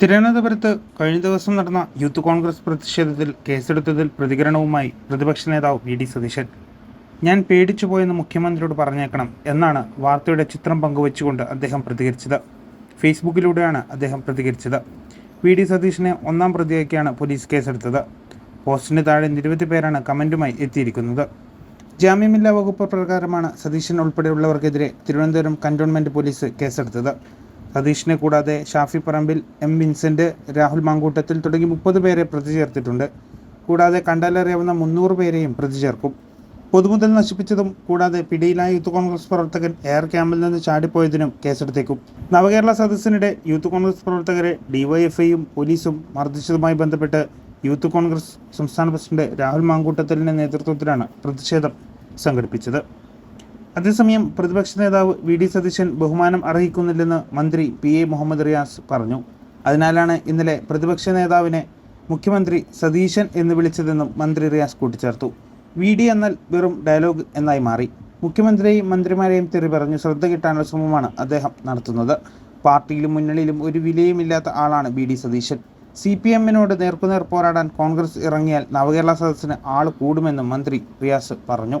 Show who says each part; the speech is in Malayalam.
Speaker 1: തിരുവനന്തപുരത്ത് കഴിഞ്ഞ ദിവസം നടന്ന യൂത്ത് കോൺഗ്രസ് പ്രതിഷേധത്തിൽ കേസെടുത്തതിൽ പ്രതികരണവുമായി പ്രതിപക്ഷ നേതാവ് വി ഡി സതീശൻ. ഞാൻ പേടിച്ചു പോയെന്ന് മുഖ്യമന്ത്രിയോട് പറഞ്ഞേക്കണം എന്നാണ് വാർത്തയുടെ ചിത്രം പങ്കുവച്ചുകൊണ്ട് അദ്ദേഹം പ്രതികരിച്ചത്. ഫേസ്ബുക്കിലൂടെയാണ് അദ്ദേഹം പ്രതികരിച്ചത്. വി ഡി സതീശനെ ഒന്നാം പ്രതിയാക്കിയാണ് പോലീസ് കേസെടുത്തത്. പോസ്റ്റിന് താഴെ നിരവധി പേരാണ് കമന്റുമായി എത്തിയിരിക്കുന്നത്. ജാമ്യമില്ലാ വകുപ്പ് പ്രകാരമാണ് സതീശൻ ഉൾപ്പെടെയുള്ളവർക്കെതിരെ തിരുവനന്തപുരം കന്റോൺമെന്റ് പോലീസ് കേസെടുത്തത്. സതീഷിനെ കൂടാതെ ഷാഫി പറമ്പിൽ എം വിൻസെന്റ് രാഹുൽ മാങ്കൂട്ടത്തിൽ തുടങ്ങി മുപ്പത് പേരെ പ്രതി ചേർത്തിട്ടുണ്ട്. കൂടാതെ കണ്ടാലറിയാവുന്ന മുന്നൂറ് പേരെയും പ്രതി ചേർക്കും. പൊതുമുതൽ നശിപ്പിച്ചതും കൂടാതെ പിടിയിലായ യൂത്ത് കോൺഗ്രസ് പ്രവർത്തകൻ എയർ ക്യാമ്പിൽ നിന്ന് ചാടിപ്പോയതിനും കേസെടുത്തേക്കും. നവകേരള സദസ്സിനിടെ യൂത്ത് കോൺഗ്രസ് പ്രവർത്തകരെ ഡിവൈഎഫ്ഐയും പോലീസും മർദ്ദിച്ചതുമായി ബന്ധപ്പെട്ട് യൂത്ത് കോൺഗ്രസ് സംസ്ഥാന പ്രസിഡന്റ് രാഹുൽ മാങ്കൂട്ടത്തലിന്റെ നേതൃത്വത്തിലാണ് പ്രതിഷേധം സംഘടിപ്പിച്ചത്. അതേസമയം പ്രതിപക്ഷ നേതാവ് വി ഡി സതീശൻ ബഹുമാനം അർഹിക്കുന്നില്ലെന്ന് മന്ത്രി പി എ മുഹമ്മദ് റിയാസ് പറഞ്ഞു. അതിനാലാണ് ഇന്നലെ പ്രതിപക്ഷ നേതാവിനെ മുഖ്യമന്ത്രി സതീശൻ എന്ന് വിളിച്ചതെന്നും മന്ത്രി റിയാസ് കൂട്ടിച്ചേർത്തു. വി ഡി എന്നാൽ വെറും ഡയലോഗ് എന്നായി മാറി. മുഖ്യമന്ത്രിയെയും മന്ത്രിമാരെയും തെറി പറഞ്ഞു ശ്രദ്ധ കിട്ടാനുള്ള ശ്രമമാണ് അദ്ദേഹം നടത്തുന്നത്. പാർട്ടിയിലും മുന്നണിയിലും ഒരു വിലയുമില്ലാത്ത ആളാണ് B D Satheesan. C P എമ്മിനോട് നേർക്കുനേർ പോരാടാൻ കോൺഗ്രസ് ഇറങ്ങിയാൽ നവകേരള സദസ്സിന് ആൾ കൂടുമെന്നും മന്ത്രി റിയാസ് പറഞ്ഞു.